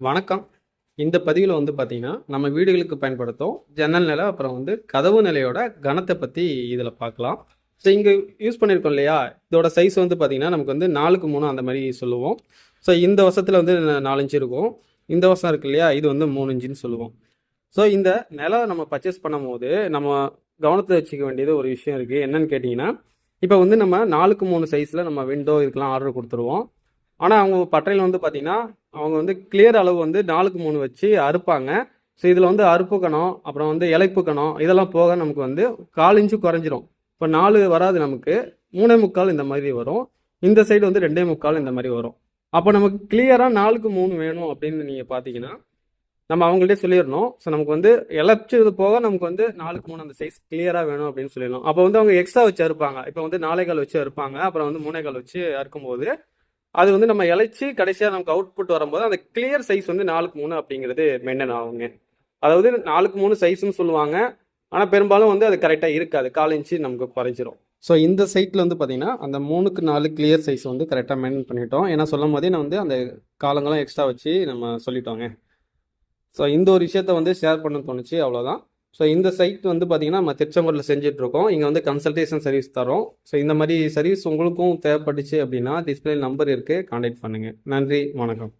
வணக்கம். இந்த பதிவில் வந்து பார்த்தீங்கன்னா நம்ம வீடுகளுக்கு பயன்படுத்தும் ஜன்னல் நிலை அப்புறம் வந்து கதவு நிலையோட கனத்தை பற்றி இதில் பார்க்கலாம் ஸோ இங்கே யூஸ் பண்ணியிருக்கோம் இல்லையா? இதோட சைஸ் வந்து பார்த்தீங்கன்னா நமக்கு வந்து நாலுக்கு மூணு அந்த மாதிரி சொல்லுவோம். ஸோ இந்த வருஷத்தில் வந்து நாலஞ்சு நாலு இருக்கும். இந்த வருஷம் இருக்கு இல்லையா? இது வந்து மூணு இன்ச்சுன்னு சொல்லுவோம். ஸோ இந்த நிலம் நம்ம பர்ச்சேஸ் பண்ணும்போது நம்ம கவனத்தில் வச்சுக்க வேண்டியது ஒரு விஷயம் இருக்குது என்னன்னு கேட்டிங்கன்னா இப்போ வந்து நம்ம நாலுக்கு மூணு சைஸில் நம்ம விண்டோ இதுக்கெல்லாம் ஆர்டர் கொடுத்துருவோம். ஆனால் அவங்க பட்டறையில் வந்து பார்த்தீங்கன்னா அவங்க வந்து கிளியர் அளவு வந்து நாலுக்கு மூணு வச்சு அறுப்பாங்க. ஸோ இதில் வந்து அறுப்பு கணம் அப்புறம் வந்து இலைப்பு கணம் இதெல்லாம் போக நமக்கு வந்து கால் இன்ச்சு குறைஞ்சிரும். இப்போ நாலு வராது நமக்கு மூணே முக்கால் இந்த மாதிரி வரும். இந்த சைடு வந்து ரெண்டே முக்கால் இந்த மாதிரி வரும். அப்போ நமக்கு கிளியராக நாலுக்கு மூணு வேணும் அப்படின்னு நீங்கள் பார்த்தீங்கன்னா நம்ம அவங்கள்ட்டே சொல்லிடணும். ஸோ நமக்கு வந்து இழைச்சது போக நமக்கு வந்து நாலுக்கு மூணு அந்த சைஸ் கிளியராக வேணும் அப்படின்னு சொல்லிடணும். அப்போ வந்து அவங்க எக்ஸ்ட்ரா வச்சு அறுப்பாங்க. இப்போ வந்து நாளை கால் வச்சு அறுப்பாங்க அப்புறம் வந்து மூணே கால் வச்சு அறுக்கும்போது அது வந்து நம்ம இழைச்சி கடைசியாக நமக்கு அவுட்புட் வரும்போது அந்த கிளியர் சைஸ் வந்து நாலுக்கு மூணு அப்படிங்கிறது மெயின்டைன் ஆகுங்க. அதாவது நாலுக்கு மூணு சைஸ்னு சொல்லுவாங்க. ஆனால் பெரும்பாலும் வந்து அது கரெக்டாக இருக்காது. கால் இன்ச்சு நமக்கு குறைஞ்சிரும். ஸோ இந்த சைட்டில் வந்து பார்த்தீங்கன்னா அந்த மூணுக்கு நாலு கிளியர் சைஸ் வந்து கரெக்டாக மெயின்டைன் பண்ணிட்டோம். ஏன்னா சொல்லும் போதே நான் வந்து அந்த காலங்களும் எக்ஸ்ட்ரா வச்சு நம்ம சொல்லிட்டோங்க. ஸோ இந்த ஒரு விஷயத்த வந்து ஷேர் பண்ண தோணுச்சு. அவ்வளோதான் ஸோ இந்த சைட் வந்து பார்த்தீங்கன்னா நம்ம திருச்செங்கோட்டில் செஞ்சிட்ருக்கோம். இங்கே வந்து கன்சல்டேஷன் சர்வீஸ் தரோம். ஸோ இந்த மாதிரி சர்வீஸ் உங்களுக்கும் தேவைப்பட்டுச்சு அப்படின்னா டிஸ்பிளே நம்பர் இருக்குது காண்டாக்ட் பண்ணுங்கள் நன்றி. வணக்கம்.